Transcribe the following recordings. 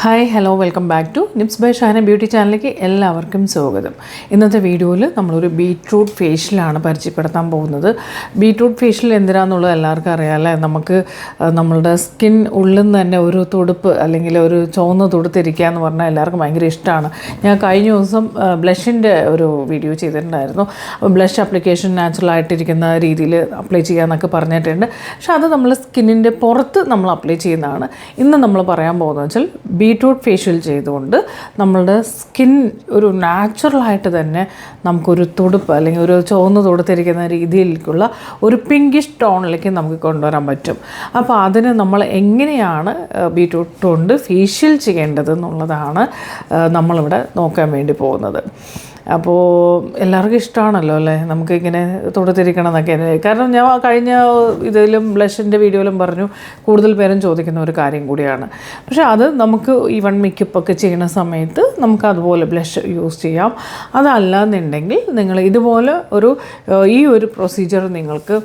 Hi hello welcome back to Nips by Shana beauty ചാനലിലേക്ക് എല്ലാവർക്കും സ്വാഗതം. ഇന്നത്തെ വീഡിയോയിൽ നമ്മളൊരു ബീട്രൂട്ട് ഫേഷ്യലാണ് പരിചയപ്പെടുത്താൻ പോകുന്നത്. ബീട്രൂട്ട് ഫേഷ്യൽ എന്തിനാണെന്നുള്ളത് എല്ലാവർക്കും അറിയാമല്ലേ നമുക്ക് നമ്മളുടെ സ്കിൻ ഉള്ളിൽ നിന്ന് തന്നെ ഒരു തുടുപ്പ് അല്ലെങ്കിൽ ഒരു ചുവന്ന് തുടുത്തിരിക്കുക എന്ന് പറഞ്ഞാൽ എല്ലാവർക്കും ഭയങ്കര ഇഷ്ടമാണ്. ഞാൻ കഴിഞ്ഞ ദിവസം ബ്ലഷിന്റെ ഒരു വീഡിയോ ചെയ്തിട്ടുണ്ടായിരുന്നു. അപ്പോൾ ബ്ലഷ് അപ്ലിക്കേഷൻ നാച്ചുറൽ ആയിട്ടിരിക്കുന്ന രീതിയിൽ അപ്ലൈ ചെയ്യാമെന്നൊക്കെ പറഞ്ഞിട്ടുണ്ട്. പക്ഷേ അത് നമ്മൾ സ്കിന്നിന്റെ പുറത്ത് നമ്മൾ അപ്ലൈ ചെയ്യുന്നതാണ്. ഇന്ന് നമ്മൾ പറയാൻ പോകുന്നത് വെച്ചാൽ ബീട്രൂട്ട് ഫേഷ്യൽ ചെയ്തുകൊണ്ട് നമ്മളുടെ സ്കിൻ ഒരു നാച്ചുറലായിട്ട് തന്നെ നമുക്കൊരു തുടുപ്പ് അല്ലെങ്കിൽ ഒരു ചുവന്ന് തുടുത്തിരിക്കുന്ന രീതിയിലേക്കുള്ള ഒരു പിങ്കിഷ് ടോണിലേക്ക് നമുക്ക് കൊണ്ടുവരാൻ പറ്റും. അപ്പോൾ അതിന് നമ്മൾ എങ്ങനെയാണ് ബീട്രൂട്ട് കൊണ്ട് ഫേഷ്യൽ ചെയ്യേണ്ടത് എന്നുള്ളതാണ് നമ്മളിവിടെ നോക്കാൻ വേണ്ടി പോകുന്നത്. അപ്പോൾ എല്ലാവർക്കും ഇഷ്ടമാണല്ലോ അല്ലേ? നമുക്കിങ്ങനെ തൊടുത്തിരിക്കണം എന്നൊക്കെ കാരണം ഞാൻ കഴിഞ്ഞ ഇതിലും ബ്ലഷിന്റെ വീഡിയോയിലും പറഞ്ഞു കൂടുതൽ പേരും ചോദിക്കുന്ന ഒരു കാര്യം കൂടിയാണ്. പക്ഷെ അത് നമുക്ക് ഈവൺ മേക്കപ്പ് ഒക്കെ ചെയ്യുന്ന സമയത്ത് നമുക്ക് അതുപോലെ ബ്ലഷ് യൂസ് ചെയ്യാം. അതല്ല എന്നുണ്ടെങ്കിൽ നിങ്ങൾ ഇതുപോലെ ഒരു ഈ ഒരു പ്രൊസീജിയർ നിങ്ങൾക്ക്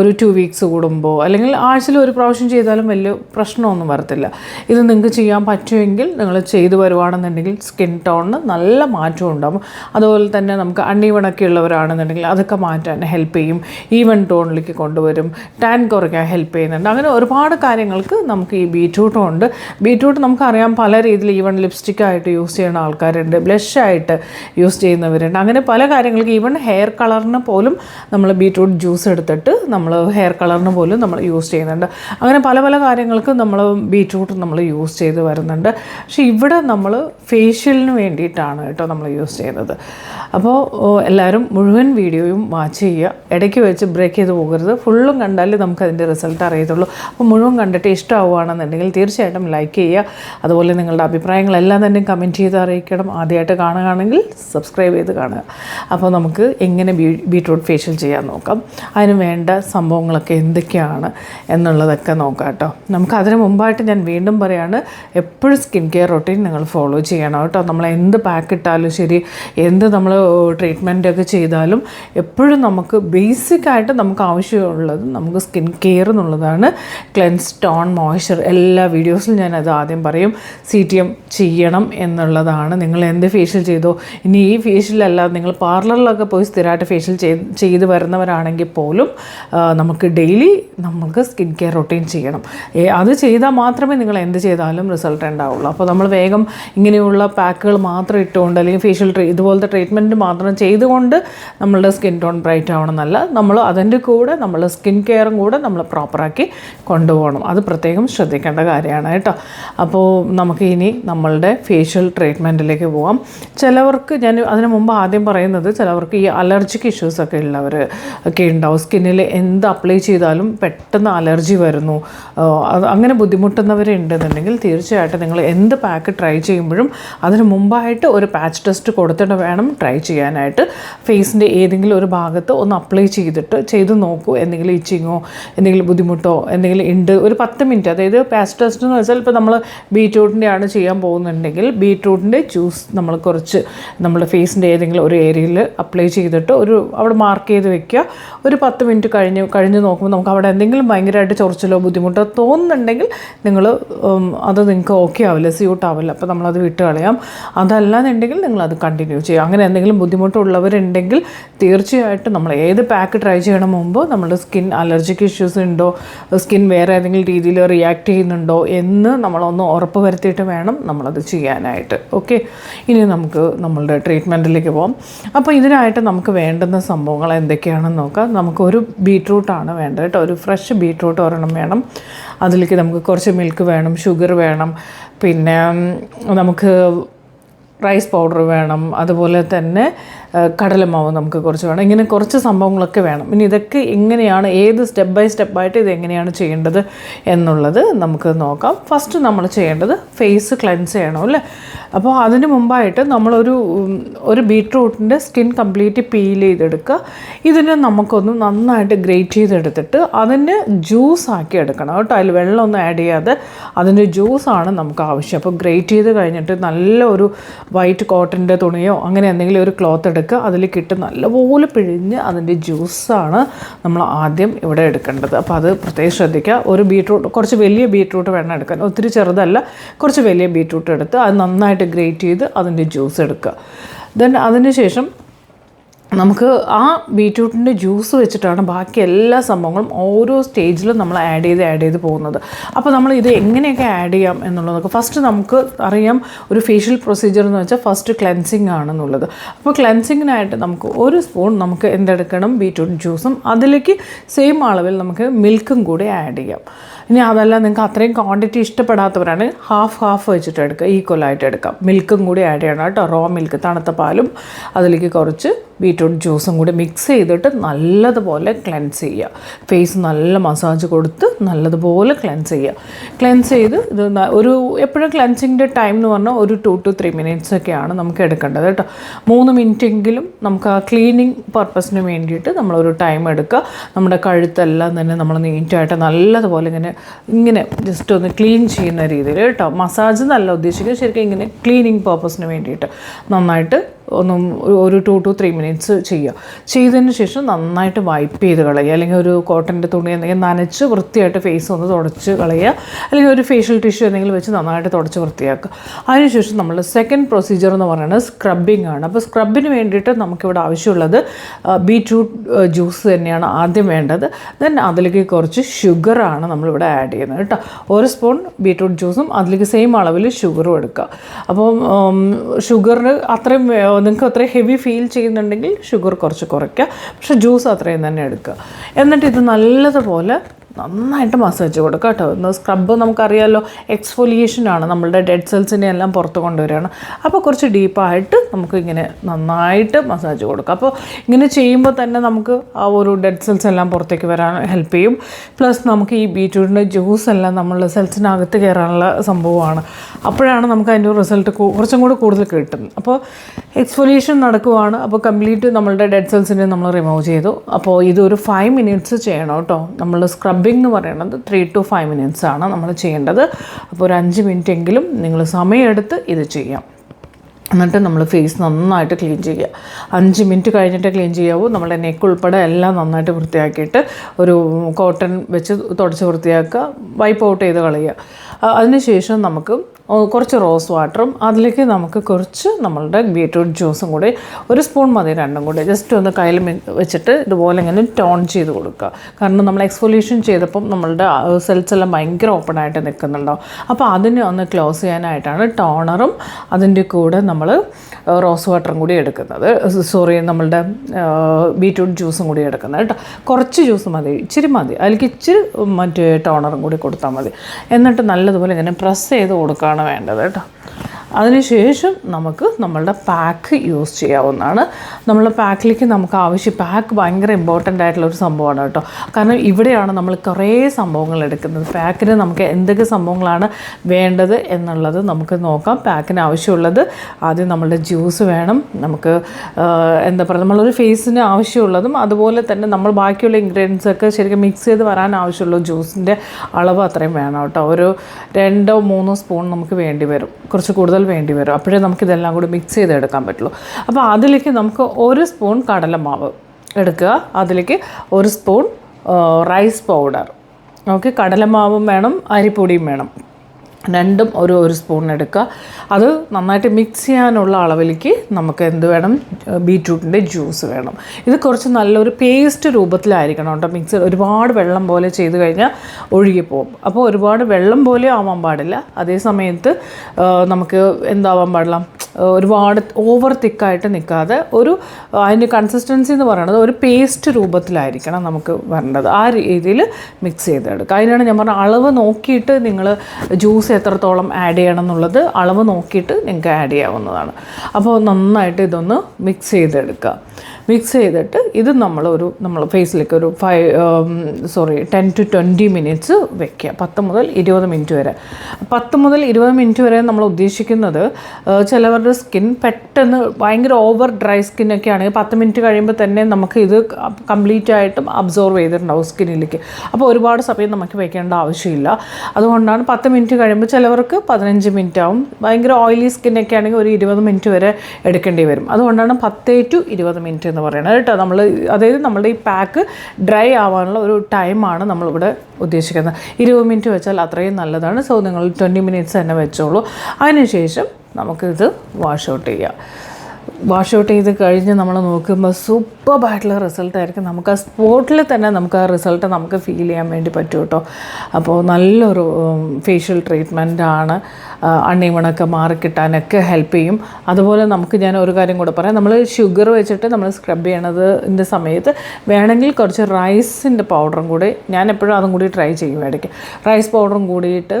ഒരു ടു വീക്സ് കൂടുമ്പോൾ അല്ലെങ്കിൽ ആഴ്ചയിൽ ഒരു പ്രാവശ്യം ചെയ്താലും വലിയ പ്രശ്നമൊന്നും വരത്തില്ല. ഇത് നിങ്ങൾക്ക് ചെയ്യാൻ പറ്റുമെങ്കിൽ നിങ്ങൾ ചെയ്തു വരുവാണെന്നുണ്ടെങ്കിൽ സ്കിൻ ടോണിന് നല്ല മാറ്റം ഉണ്ടാകും അതുപോലെ തന്നെ നമുക്ക് അണ്ണീവണൊക്കെ ഉള്ളവരാണെന്നുണ്ടെങ്കിൽ അതൊക്കെ മാറ്റാൻ ഹെൽപ്പ് ചെയ്യും. ഈവൻ ടോണിലേക്ക് കൊണ്ടുവരും. ടാൻ കുറയ്ക്കാൻ ഹെൽപ്പ് ചെയ്യുന്നുണ്ട്. അങ്ങനെ ഒരുപാട് കാര്യങ്ങൾക്ക് നമുക്ക് ഈ ബീറ്റ്റൂട്ടും ഉണ്ട്. ബീറ്റ്റൂട്ട് നമുക്കറിയാം പല രീതിയിൽ ഈവൻ ലിപ്സ്റ്റിക്കായിട്ട് യൂസ് ചെയ്യുന്ന ആൾക്കാരുണ്ട്. ബ്ലഷ് ആയിട്ട് യൂസ് ചെയ്യുന്നവരുണ്ട്. അങ്ങനെ പല കാര്യങ്ങൾക്ക് ഈവൻ ഹെയർ കളറിന് പോലും നമ്മൾ ബീറ്റ്റൂട്ട് ജ്യൂസ് എടുത്തിട്ട് നമ്മൾ ഹെയർ കളറിന് പോലും നമ്മൾ യൂസ് ചെയ്യുന്നുണ്ട്. അങ്ങനെ പല പല കാര്യങ്ങൾക്കും നമ്മൾ ബീറ്റ്റൂട്ട് നമ്മൾ യൂസ് ചെയ്ത് വരുന്നുണ്ട്. പക്ഷേ ഇവിടെ നമ്മൾ ഫേഷ്യലിന് വേണ്ടിയിട്ടാണ് കേട്ടോ നമ്മൾ യൂസ് ചെയ്യുന്നത്. അപ്പോൾ എല്ലാവരും മുഴുവൻ വീഡിയോയും വാച്ച് ചെയ്യുക. ഇടയ്ക്ക് വെച്ച് ബ്രേക്ക് ചെയ്ത് പോകരുത്. ഫുള്ളും കണ്ടാലേ നമുക്ക് അതിന്റെ റിസൾട്ട് അറിയത്തുള്ളൂ. അപ്പോൾ മുഴുവൻ കണ്ടിട്ട് ഇഷ്ടമാവുകയാണെന്നുണ്ടെങ്കിൽ തീർച്ചയായിട്ടും ലൈക്ക് ചെയ്യുക. അതുപോലെ നിങ്ങളുടെ അഭിപ്രായങ്ങളെല്ലാം തന്നെ കമന്റ് ചെയ്ത് അറിയിക്കണം. ആദ്യമായിട്ട് കാണുകയാണെങ്കിൽ സബ്സ്ക്രൈബ് ചെയ്ത് കാണുക. അപ്പോൾ നമുക്ക് എങ്ങനെ ബീട്രൂട്ട് ഫേഷ്യൽ ചെയ്യാൻ നോക്കാം? അതിന് വേണ്ട സംഭവങ്ങളൊക്കെ എന്തൊക്കെയാണ് എന്നുള്ളതൊക്കെ നോക്കാം കേട്ടോ. നമുക്ക് അതിന് മുമ്പായിട്ട് ഞാൻ വീണ്ടും പറയാണ് എപ്പോഴും സ്കിൻ കെയർ റൊട്ടീൻ നിങ്ങൾ ഫോളോ ചെയ്യണം കേട്ടോ. നമ്മൾ എന്ത് പാക്ക് ഇട്ടാലും ശരി എന്ത് നമ്മൾ ട്രീറ്റ്മെന്റ് ഒക്കെ ചെയ്താലും എപ്പോഴും നമുക്ക് ബേസിക് ആയിട്ട് നമുക്ക് ആവശ്യമുള്ളത് നമുക്ക് സ്കിൻ കെയർ എന്നുള്ളതാണ്. ക്ലെൻസ് ടോൺ മോയ്സ്ചർ എല്ലാ വീഡിയോസിലും ഞാൻ അത് ആദ്യം പറയും. സി ടി എം ചെയ്യണം എന്നുള്ളതാണ്. നിങ്ങൾ എന്ത് ഫേഷ്യൽ ചെയ്തോ ഇനി ഈ ഫേഷ്യലല്ലാതെ നിങ്ങൾ പാർലറിലൊക്കെ പോയി സ്ഥിരമായിട്ട് ഫേഷ്യൽ ചെയ്ത് ചെയ്ത് വരുന്നവരാണെങ്കിൽ പോലും നമുക്ക് ഡെയിലി നമുക്ക് സ്കിൻ കെയർ റൊട്ടീൻ ചെയ്യണം. അത് ചെയ്താൽ മാത്രമേ നിങ്ങൾ എന്ത് ചെയ്താലും റിസൾട്ട് ഉണ്ടാവുള്ളൂ. അപ്പോൾ നമ്മൾ വേഗം ഇങ്ങനെയുള്ള പാക്കുകൾ മാത്രം ഇട്ടുകൊണ്ട് അല്ലെങ്കിൽ ഫേഷ്യൽ ഇതുപോലത്തെ ട്രീറ്റ്മെന്റ് മാത്രം ചെയ്തുകൊണ്ട് നമ്മളുടെ സ്കിൻ ടോൺ ബ്രൈറ്റ് ആവണമെന്നല്ല. നമ്മൾ അതിന്റെ കൂടെ നമ്മൾ സ്കിൻ കെയറും കൂടെ നമ്മൾ പ്രോപ്പറാക്കി കൊണ്ടുപോകണം. അത് പ്രത്യേകം ശ്രദ്ധിക്കേണ്ട കാര്യമാണ് കേട്ടോ. അപ്പോൾ നമുക്ക് ഇനി നമ്മളുടെ ഫേഷ്യൽ ട്രീറ്റ്മെന്റിലേക്ക് പോകാം ചിലവർക്ക് ഞാൻ അതിനു മുമ്പ് ആദ്യം പറയുന്നത് ചിലവർക്ക് ഈ അലർജിക്ക് ഇഷ്യൂസ് ഒക്കെ ഉള്ളവർ ഒക്കെ ഉണ്ടാവും. സ്കിന്നിൽ എന്ത് അപ്ലൈ ചെയ്താലും പെട്ടെന്ന് അലർജി വരുന്നു. അങ്ങനെ ബുദ്ധിമുട്ടുന്നവരുണ്ടെന്നുണ്ടെങ്കിൽ തീർച്ചയായിട്ടും നിങ്ങൾ എന്ത് പാക്ക് ട്രൈ ചെയ്യുമ്പോഴും അതിന് മുമ്പായിട്ട് ഒരു പാച്ച് ടെസ്റ്റ് കൊടുത്തിട്ട് വേണം ട്രൈ ചെയ്യാനായിട്ട്. ഫേസിന്റെ ഏതെങ്കിലും ഒരു ഭാഗത്ത് ഒന്ന് അപ്ലൈ ചെയ്തിട്ട് ചെയ്ത് നോക്കൂ. എന്തെങ്കിലും ഇച്ചിങ്ങോ എന്തെങ്കിലും ബുദ്ധിമുട്ടോ എന്തെങ്കിലും ഉണ്ട് ഒരു പത്ത് മിനിറ്റ് അതായത് പാച്ച് ടെസ്റ്റ് എന്ന് വെച്ചാൽ ഇപ്പോൾ നമ്മൾ ബീറ്റ്റൂട്ടിന്റെ ആണ് ചെയ്യാൻ പോകുന്നുണ്ടെങ്കിൽ ബീറ്റ്റൂട്ടിന്റെ ജ്യൂസ് നമ്മൾ കുറച്ച് നമ്മുടെ ഫേസിന്റെ ഏതെങ്കിലും ഒരു ഏരിയയിൽ അപ്ലൈ ചെയ്തിട്ട് ഒരു അവിടെ മാർക്ക് ചെയ്ത് വെക്കുക. ഒരു പത്ത് മിനിറ്റ് കഴിഞ്ഞ് കഴിഞ്ഞ് നോക്കുമ്പോൾ നമുക്ക് അവിടെ എന്തെങ്കിലും ഭയങ്കരമായിട്ട് ചൊറിച്ചിലോ ബുദ്ധിമുട്ടോ തോന്നുന്നുണ്ടെങ്കിൽ നിങ്ങൾ അത് നിങ്ങൾക്ക് ഓക്കെ ആവില്ല സ്യൂട്ട് ആവില്ല. അപ്പോൾ നമ്മളത് വിട്ട് കളയാം. അതല്ലാന്നുണ്ടെങ്കിൽ നിങ്ങൾ അത് കണ്ടിന്യൂ ചെയ്യുക. അങ്ങനെ എന്തെങ്കിലും ബുദ്ധിമുട്ടുള്ളവരുണ്ടെങ്കിൽ തീർച്ചയായിട്ടും നമ്മൾ ഏത് പാക്ക് ട്രൈ ചെയ്യണം മുമ്പ് നമ്മുടെ സ്കിൻ അലർജിക്ക് ഇഷ്യൂസ് ഉണ്ടോ സ്കിൻ വേറെ ഏതെങ്കിലും രീതിയിൽ റിയാക്ട് ചെയ്യുന്നുണ്ടോ എന്ന് നമ്മളൊന്ന് ഉറപ്പ് വരുത്തിയിട്ട് വേണം നമ്മളത് ചെയ്യാനായിട്ട്. ഓക്കെ ഇനി നമുക്ക് നമ്മളുടെ ട്രീറ്റ്മെന്റിലേക്ക് പോകാം അപ്പോൾ ഇതിനായിട്ട് നമുക്ക് വേണ്ടുന്ന സംഭവങ്ങൾ എന്തൊക്കെയാണെന്ന് നോക്കാം. നമുക്ക് ഒരു ബീട്രൂട്ടാണ് വേണ്ടത് കേട്ടോ. ഒരു ഫ്രഷ് ബീട്രൂട്ട് ഒരെണ്ണം വേണം. അതിലേക്ക് നമുക്ക് കുറച്ച് മിൽക്ക് വേണം ഷുഗർ വേണം. പിന്നെ നമുക്ക് റൈസ് പൗഡർ വേണം അതുപോലെ തന്നെ കടലമാവ് നമുക്ക് കുറച്ച് വേണം. ഇങ്ങനെ കുറച്ച് സംഭവങ്ങളൊക്കെ വേണം. ഇനി ഇതൊക്കെ എങ്ങനെയാണ് ഏത് സ്റ്റെപ്പ് ബൈ സ്റ്റെപ്പായിട്ട് ഇത് എങ്ങനെയാണ് ചെയ്യേണ്ടത് എന്നുള്ളത് നമുക്ക് നോക്കാം. ഫസ്റ്റ് നമ്മൾ ചെയ്യേണ്ടത് ഫേസ് ക്ലെൻസ് ചെയ്യണം അല്ലേ? അപ്പോൾ അതിന് മുമ്പായിട്ട് നമ്മളൊരു ഒരു ബീട്രൂട്ടിന്റെ സ്കിൻ കംപ്ലീറ്റ് പീൽ ചെയ്തെടുക്കുക. ഇതിനെ നമുക്കൊന്ന് നന്നായിട്ട് ഗ്രേറ്റ് ചെയ്തെടുത്തിട്ട് അതിന് ജ്യൂസ് ആക്കി എടുക്കണം കേട്ടോ. അതിൽ വെള്ളമൊന്നും ആഡ് ചെയ്യാതെ അതിന്റെ ജ്യൂസാണ് നമുക്ക് ആവശ്യം. അപ്പോൾ ഗ്രേറ്റ് ചെയ്ത് കഴിഞ്ഞിട്ട് നല്ല ഒരു വൈറ്റ് കോട്ടന്റെ തുണിയോ അങ്ങനെ എന്തെങ്കിലും ഒരു ക്ലോത്ത് എടുക്കുക. അതിൽ കിട്ടും നല്ലപോലെ പിഴിഞ്ഞ് അതിന്റെ ജ്യൂസാണ് നമ്മൾ ആദ്യം ഇവിടെ എടുക്കേണ്ടത്. അപ്പോൾ അത് പ്രത്യേകം ശ്രദ്ധിക്കുക. ഒരു ബീട്രൂട്ട് കുറച്ച് വലിയ ബീട്രൂട്ട് വേണം എടുക്കാൻ. ഒത്തിരി ചെറുതല്ല. കുറച്ച് വലിയ ബീട്രൂട്ട് എടുത്ത് അത് നന്നായിട്ട് ഗ്രേറ്റ് ചെയ്ത് അതിന്റെ ജ്യൂസ് എടുക്കുക. ദെൻ അതിന് ശേഷം നമുക്ക് ആ ബീറ്റ്റൂട്ടിന്റെ ജ്യൂസ് വെച്ചിട്ടാണ് ബാക്കി എല്ലാ സംഭവങ്ങളും ഓരോ സ്റ്റേജിലും നമ്മൾ ആഡ് ചെയ്ത് ആഡ് ചെയ്ത് പോകുന്നത്. അപ്പോൾ നമ്മൾ ഇത് എങ്ങനെയൊക്കെ ആഡ് ചെയ്യാം എന്നുള്ളതൊക്കെ ഫസ്റ്റ് നമുക്ക് അറിയാം ഒരു ഫേഷ്യൽ പ്രൊസീജിയർ എന്ന് വെച്ചാൽ ഫസ്റ്റ് ക്ലെൻസിങ് ആണെന്നുള്ളത്. അപ്പോൾ ക്ലെൻസിങ്ങിനായിട്ട് നമുക്ക് ഒരു സ്പൂൺ നമുക്ക് എന്തെടുക്കണം? ബീറ്റ്റൂട്ട് ജ്യൂസും. അതിലേക്ക് സെയിം അളവിൽ നമുക്ക് മിൽക്കും കൂടി ആഡ് ചെയ്യാം. ഇനി അതല്ല നിങ്ങൾക്ക് അത്രയും ക്വാണ്ടിറ്റി ഇഷ്ടപ്പെടാത്തവരാണ് ഹാഫ് ഹാഫ് വെച്ചിട്ട് എടുക്കുക. ഈക്വലായിട്ട് എടുക്കാം. മിൽക്കും കൂടി ആഡ് ചെയ്യണം കേട്ടോ. റോ മിൽക്ക് തണുത്ത പാലും. അതിലേക്ക് കുറച്ച് ബീറ്റ്റൂട്ട് ജ്യൂസും കൂടി മിക്സ് ചെയ്തിട്ട് നല്ലതുപോലെ ക്ലെൻസ് ചെയ്യുക. ഫേസ് നല്ല മസാജ് കൊടുത്ത് നല്ലതുപോലെ ക്ലെൻസ് ചെയ്യുക. ക്ലെൻസ് ചെയ്ത് ഇത് ഒരു എപ്പോഴും ക്ലെൻസിങ്ങിന്റെ ടൈം എന്ന് പറഞ്ഞാൽ ഒരു ടു ടു ത്രീ മിനിറ്റ്സ് ഒക്കെയാണ് നമുക്ക് എടുക്കേണ്ടത് കേട്ടോ. മൂന്ന് മിനിറ്റ് എങ്കിലും നമുക്ക് ആ ക്ലീനിങ് പർപ്പസിന് വേണ്ടിയിട്ട് നമ്മളൊരു ടൈം എടുക്കുക. നമ്മുടെ കഴുത്തെല്ലാം തന്നെ നമ്മൾ നീറ്റായിട്ട് നല്ലതുപോലെ ഇങ്ങനെ ഇങ്ങനെ ജസ്റ്റ് ഒന്ന് ക്ലീൻ ചെയ്യുന്ന രീതിയിൽ കേട്ടോ. മസാജ് നല്ല ഉദ്ദേശിക്കുന്നത് ശരിക്കും ഇങ്ങനെ ക്ലീനിങ് പർപ്പസിന് വേണ്ടിയിട്ട് നന്നായിട്ട് ഒന്നും ഒരു- ടു ടു ത്രീ മിനിറ്റ്സ് ചെയ്യുക. ചെയ്തതിന് ശേഷം നന്നായിട്ട് വൈപ്പ് ചെയ്ത് കളയുക. അല്ലെങ്കിൽ ഒരു കോട്ടന്റെ തുണി എന്തെങ്കിലും നനച്ച് വൃത്തിയായിട്ട് ഫേസ് ഒന്ന് തുടച്ച് കളയുക. അല്ലെങ്കിൽ ഒരു ഫേഷ്യൽ ടിഷ്യൂ എന്തെങ്കിലും വെച്ച് നന്നായിട്ട് തുടച്ച് വൃത്തിയാക്കുക. അതിനുശേഷം നമ്മൾ സെക്കൻഡ് പ്രൊസീജിയർ എന്ന് പറയുന്നത് സ്ക്രബിംഗ് ആണ്. അപ്പോൾ സ്ക്രബിന് വേണ്ടിയിട്ട് നമുക്കിവിടെ ആവശ്യമുള്ളത് ബീറ്റ്റൂട്ട് ജ്യൂസ് തന്നെയാണ് ആദ്യം വേണ്ടത്. ദെൻ അതിലേക്ക് കുറച്ച് ഷുഗറാണ് നമ്മളിവിടെ ആഡ് ചെയ്യുന്നത് കേട്ടോ. ഒരു സ്പൂൺ ബീറ്റ്റൂട്ട് ജ്യൂസും അതിലേക്ക് സെയിം അളവിൽ ഷുഗറും എടുക്കുക. അപ്പം ഷുഗറിന് അത്രയും നിങ്ങൾക്ക് അത്രയും ഹെവി ഫീൽ ചെയ്യുന്നുണ്ടെങ്കിൽ ഷുഗർ കുറച്ച് കുറയ്ക്കുക. പക്ഷേ ജ്യൂസ് അത്രയും തന്നെ എടുക്കുക. എന്നിട്ട് ഇത് നല്ലതുപോലെ നന്നായിട്ട് മസാജ് കൊടുക്കുക കേട്ടോ. ഇന്ന് സ്ക്രബ്ബ് നമുക്കറിയാമല്ലോ എക്സ്ഫോലിയേഷൻ ആണ് നമ്മളുടെ ഡെഡ് സെൽസിനെ എല്ലാം പുറത്ത് കൊണ്ടുവരികയാണ്. അപ്പോൾ കുറച്ച് ഡീപ്പായിട്ട് നമുക്ക് ഇങ്ങനെ നന്നായിട്ട് മസാജ് കൊടുക്കുക അപ്പോൾ ഇങ്ങനെ ചെയ്യുമ്പോൾ തന്നെ നമുക്ക് ആ ഒരു ഡെഡ് സെൽസ് എല്ലാം പുറത്തേക്ക് വരാൻ ഹെൽപ്പ് ചെയ്യും. പ്ലസ് നമുക്ക് ഈ ബീറ്റ്റൂട്ടിന്റെ ജ്യൂസ് എല്ലാം നമ്മളുടെ സെൽസിനകത്ത് കയറാനുള്ള സംഭവമാണ്. അപ്പോഴാണ് നമുക്ക് അതിന്റെ റിസൾട്ട് കുറച്ചും കൂടി കൂടുതൽ കിട്ടുന്നത് അപ്പോൾ എക്സ്ഫോലിയേഷൻ നടക്കുവാണ്. അപ്പോൾ കംപ്ലീറ്റ് നമ്മളുടെ ഡെഡ് സെൽസിനെ നമ്മൾ റിമൂവ് ചെയ്തു. അപ്പോൾ ഇതൊരു ഫൈവ് മിനിറ്റ്സ് ചെയ്യണം കേട്ടോ. നമ്മൾ സ്ക്രബിംഗ് എന്ന് പറയുന്നത് ത്രീ ടു ഫൈവ് മിനിറ്റ്സ് ആണ് നമ്മൾ ചെയ്യേണ്ടത്. അപ്പോൾ ഒരു അഞ്ച് മിനിറ്റ് എങ്കിലും നിങ്ങൾ സമയമെടുത്ത് ഇത് ചെയ്യാം. എന്നിട്ട് നമ്മൾ ഫേസ് നന്നായിട്ട് ക്ലീൻ ചെയ്യുക. അഞ്ച് മിനിറ്റ് കഴിഞ്ഞിട്ട് ക്ലീൻ ചെയ്യാവൂ. നമ്മുടെ നെക്ക് ഉൾപ്പെടെ എല്ലാം നന്നായിട്ട് വൃത്തിയാക്കിയിട്ട് ഒരു കോട്ടൺ വെച്ച് തുടച്ച് വൃത്തിയാക്കുക. വൈപ്പ് ഔട്ട് ചെയ്ത് കളയുക. അതിനുശേഷം നമുക്ക് കുറച്ച് റോസ് വാട്ടറും അതിലേക്ക് നമുക്ക് കുറച്ച് നമ്മളുടെ ബീറ്റ്റൂട്ട് ജ്യൂസും കൂടി ഒരു സ്പൂൺ മതി രണ്ടും കൂടി. ജസ്റ്റ് ഒന്ന് കയ്യിൽ വെച്ചിട്ട് ഇതുപോലെ ഇങ്ങനെ ടോൺ ചെയ്ത് കൊടുക്കുക. കാരണം നമ്മൾ എക്സ്ഫോലിയേഷൻ ചെയ്തപ്പം നമ്മളുടെ സെൽസ് എല്ലാം ഭയങ്കര ഓപ്പൺ ആയിട്ട് നിൽക്കുന്നുണ്ടാവും. അപ്പോൾ അതിനെ ഒന്ന് ക്ലോസ് ചെയ്യാനായിട്ടാണ് ടോണറും അതിന്റെ കൂടെ നമ്മൾ റോസ് വാട്ടറും കൂടി എടുക്കുന്നത്. സോറി നമ്മളുടെ ബീറ്റ്റൂട്ട് ജ്യൂസും കൂടി എടുക്കുന്നത് കേട്ടോ. കുറച്ച് ജ്യൂസ് മതി ഇച്ചിരി മതി. അതിലേക്ക് ഇച്ചിരി മറ്റേ ടോണറും കൂടി കൊടുത്താൽ മതി. എന്നിട്ട് നല്ലതുപോലെ ഇങ്ങനെ പ്രസ് ചെയ്ത് കൊടുക്കുകയാണ് വേണ്ടത് കേട്ടോ. അതിനുശേഷം നമുക്ക് നമ്മളുടെ പാക്ക് യൂസ് ചെയ്യാവുന്നതാണ്. നമ്മളുടെ പാക്കിലേക്ക് നമുക്ക് ആവശ്യം പാക്ക് ഭയങ്കര ഇമ്പോർട്ടന്റ് ആയിട്ടുള്ള ഒരു സംഭവമാണ് കേട്ടോ. കാരണം ഇവിടെയാണ് നമ്മൾ കുറേ സംഭവങ്ങൾ എടുക്കുന്നത്. പാക്കിന് നമുക്ക് എന്തൊക്കെ സംഭവങ്ങളാണ് വേണ്ടത് എന്നുള്ളത് നമുക്ക് നോക്കാം. പാക്കിന് ആവശ്യമുള്ളത് ആദ്യം നമ്മളുടെ ജ്യൂസ് വേണം. നമുക്ക് എന്താ പറയുക നമ്മളൊരു ഫേസിന് ആവശ്യമുള്ളതും അതുപോലെ തന്നെ നമ്മൾ ബാക്കിയുള്ള ഇൻഗ്രീഡിയൻസ് ഒക്കെ ശരിക്കും മിക്സ് ചെയ്ത് വരാൻ ആവശ്യമുള്ള ജ്യൂസിന്റെ അളവ് അത്രയും വേണം കേട്ടോ. ഒരു രണ്ടോ മൂന്നോ സ്പൂൺ നമുക്ക് വേണ്ടി വരും. കുറച്ച് കൂടുതൽ വേണ്ടി വരും. അപ്പോഴേ നമുക്കിതെല്ലാം കൂടി മിക്സ് ചെയ്തെടുക്കാൻ പറ്റുള്ളൂ. അപ്പോൾ അതിലേക്ക് നമുക്ക് ഒരു സ്പൂൺ കടലമാവ് എടുക്കുക. അതിലേക്ക് ഒരു സ്പൂൺ റൈസ് പൗഡർ ഓക്കെ കടലമാവും വേണം അരിപ്പൊടിയും വേണം. രണ്ടും ഒരു ഒരു സ്പൂൺ എടുക്കുക. അത് നന്നായിട്ട് മിക്സ് ചെയ്യാനുള്ള അളവിലേക്ക് നമുക്ക് എന്ത് വേണം? ബീറ്റ്റൂട്ടിന്റെ ജ്യൂസ് വേണം. ഇത് കുറച്ച് നല്ലൊരു പേസ്റ്റ് രൂപത്തിലായിരിക്കണം കേട്ടോ മിക്സ് ഒരുപാട് വെള്ളം പോലെ ചെയ്ത് കഴിഞ്ഞാൽ ഒഴുകിപ്പോവും അപ്പോൾ ഒരുപാട് വെള്ളം പോലെ ആവാൻ പാടില്ല. അതേ സമയത്ത് നമുക്ക് എന്താവാൻ പാടില്ല? ഒരുപാട് ഓവർ തിക്കായിട്ട് നിൽക്കാതെ ഒരു അതിന്റെ കൺസിസ്റ്റൻസി എന്ന് പറയുന്നത് ഒരു പേസ്റ്റ് രൂപത്തിലായിരിക്കണം നമുക്ക് വരേണ്ടത്. ആ രീതിയിൽ മിക്സ് ചെയ്തെടുക്കുക. അതിനാണ് ഞാൻ പറഞ്ഞ അളവ് നോക്കിയിട്ട് നിങ്ങൾ ജ്യൂസ് എത്രത്തോളം ആഡ് ചെയ്യണം എന്നുള്ളത് അളവ് നോക്കിയിട്ട് നിങ്ങൾക്ക് ആഡ് ചെയ്യാവുന്നതാണ്. അപ്പോൾ നന്നായിട്ട് ഇതൊന്ന് മിക്സ് ചെയ്തെടുക്കുക. മിക്സ് ചെയ്തിട്ട് ഇത് നമ്മളൊരു നമ്മൾ ഫേസിലേക്ക് ഒരു five sorry ten to twenty minutes വെക്കുക പത്ത് മുതൽ ഇരുപത് മിനിറ്റ് വരെ. പത്ത് മുതൽ ഇരുപത് മിനിറ്റ് വരെ നമ്മൾ ഉദ്ദേശിക്കുന്നത് ചിലവരുടെ സ്കിൻ പെട്ടെന്ന് ഭയങ്കര ഓവർ ഡ്രൈ സ്കിന്നൊക്കെ ആണെങ്കിൽ പത്ത് മിനിറ്റ് കഴിയുമ്പോൾ തന്നെ നമുക്ക് ഇത് കംപ്ലീറ്റ് ആയിട്ടും അബ്സോർവ് ചെയ്തിട്ടുണ്ടാവും സ്കിന്നിലേക്ക് അപ്പോൾ ഒരുപാട് സമയം നമുക്ക് വെക്കേണ്ട ആവശ്യമില്ല. അതുകൊണ്ടാണ് പത്ത് മിനിറ്റ് കഴിയുമ്പോൾ ചിലവർക്ക് പതിനഞ്ച് മിനിറ്റ് ആവും. ഭയങ്കര ഓയിലി സ്കിന്നൊക്കെ ആണെങ്കിൽ ഒരു ഇരുപത് മിനിറ്റ് വരെ എടുക്കേണ്ടി വരും. അതുകൊണ്ടാണ് പത്ത് ടു ഇരുപത് മിനിറ്റ് എന്ന് പറയുന്നത്. കേട്ടോ നമ്മൾ അതായത് നമ്മളുടെ ഈ പാക്ക് ഡ്രൈ ആവാനുള്ള ഒരു ടൈമാണ് നമ്മളിവിടെ ഉദ്ദേശിക്കുന്നത്. ഇരുപത് മിനിറ്റ് വെച്ചാൽ അത്രയും നല്ലതാണ്. സോ നിങ്ങൾ ട്വന്റി മിനിറ്റ്സ് തന്നെ വെച്ചോളൂ. അതിനുശേഷം നമുക്കിത് വാഷ് ഔട്ട് ചെയ്യാം. വാഷ് ഔട്ട് ചെയ്ത് കഴിഞ്ഞ് നമ്മൾ നോക്കുമ്പോൾ സൂപ്പറായിട്ടുള്ള റിസൾട്ടായിരിക്കും നമുക്ക് ആ സ്പോട്ടിൽ തന്നെ നമുക്ക് ആ റിസൾട്ട് നമുക്ക് ഫീൽ ചെയ്യാൻ വേണ്ടി പറ്റും കേട്ടോ അപ്പോൾ നല്ലൊരു ഫേഷ്യൽ ട്രീറ്റ്മെന്റ് ആണ്. അണ്ണീമണൊക്കെ മാറിക്കിട്ടാനൊക്കെ ഹെൽപ്പ് ചെയ്യും. അതുപോലെ നമുക്ക് ഞാൻ ഒരു കാര്യം കൂടെ പറയാം. നമ്മൾ ഷുഗർ വെച്ചിട്ട് നമ്മൾ സ്ക്രബ് ചെയ്യണതിന്റെ സമയത്ത് വേണമെങ്കിൽ കുറച്ച് റൈസിന്റെ പൗഡറും കൂടി ഞാൻ എപ്പോഴും അതും കൂടി ട്രൈ ചെയ്യും ഇടയ്ക്ക് റൈസ് പൗഡറും കൂടിയിട്ട്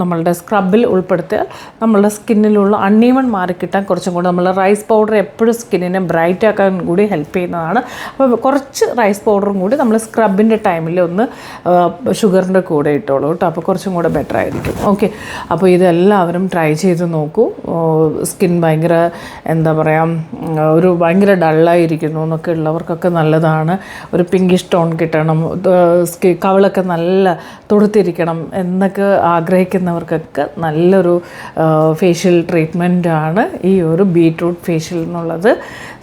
നമ്മളുടെ സ്ക്രബിൽ ഉൾപ്പെടുത്തിയാൽ നമ്മളുടെ സ്കിന്നിലുള്ള അണ്ണീവൺ മാറിക്കിട്ടാൻ കുറച്ചും കൂടി നമ്മൾ റൈസ് പൗഡർ എപ്പോഴും സ്കിന്നിനെ ബ്രൈറ്റ് ആക്കാൻ കൂടി ഹെൽപ്പ് ചെയ്യുന്നതാണ്. അപ്പോൾ കുറച്ച് റൈസ് പൗഡറും കൂടി നമ്മൾ സ്ക്രബിന്റെ ടൈമിൽ ഒന്ന് ഷുഗറിന്റെ കൂടെ ഇട്ടോളൂ കേട്ടോ. അപ്പോൾ കുറച്ചും കൂടെ ബെറ്റർ ആയിരിക്കും. ഓക്കെ അപ്പോൾ ഇതെല്ലാവരും ട്രൈ ചെയ്ത് നോക്കൂ. സ്കിൻ ഭയങ്കര എന്താ പറയുക ഒരു ഭയങ്കര ഡള്ളായിരിക്കുന്നു എന്നൊക്കെ ഉള്ളവർക്കൊക്കെ നല്ലതാണ്. ഒരു പിങ്കിഷ് ടോൺ കിട്ടണം. സ്കി കവളൊക്കെ നല്ല തൊടുത്തിരിക്കണം എന്നൊക്കെ ആഗ്രഹിക്കുന്നവർക്കൊക്കെ നല്ലൊരു ഫേഷ്യൽ ട്രീറ്റ്മെന്റ് ആണ് ഈ ഒരു ബീട്രൂട്ട് ഫേഷ്യൽ എന്നുള്ളത്.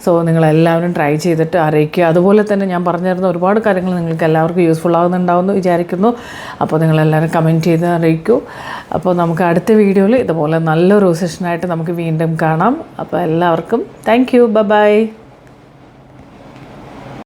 സോ നിങ്ങളെല്ലാവരും ട്രൈ ചെയ്തിട്ട് അറിയിക്കുക. അതുപോലെ തന്നെ ഞാൻ പറഞ്ഞിരുന്ന ഒരുപാട് കാര്യങ്ങൾ നിങ്ങൾക്ക് എല്ലാവർക്കും യൂസ്ഫുൾ ആകുന്നുണ്ടാവുമെന്ന് വിചാരിക്കുന്നു. അപ്പോൾ നിങ്ങളെല്ലാവരും കമന്റ് ചെയ്ത് അറിയിക്കൂ. അപ്പോൾ നമുക്ക് അടുത്ത വീഡിയോയിൽ ഇതുപോലെ നല്ലൊരു സെഷനായിട്ട് നമുക്ക് വീണ്ടും കാണാം. അപ്പോൾ എല്ലാവർക്കും താങ്ക് യു ബൈ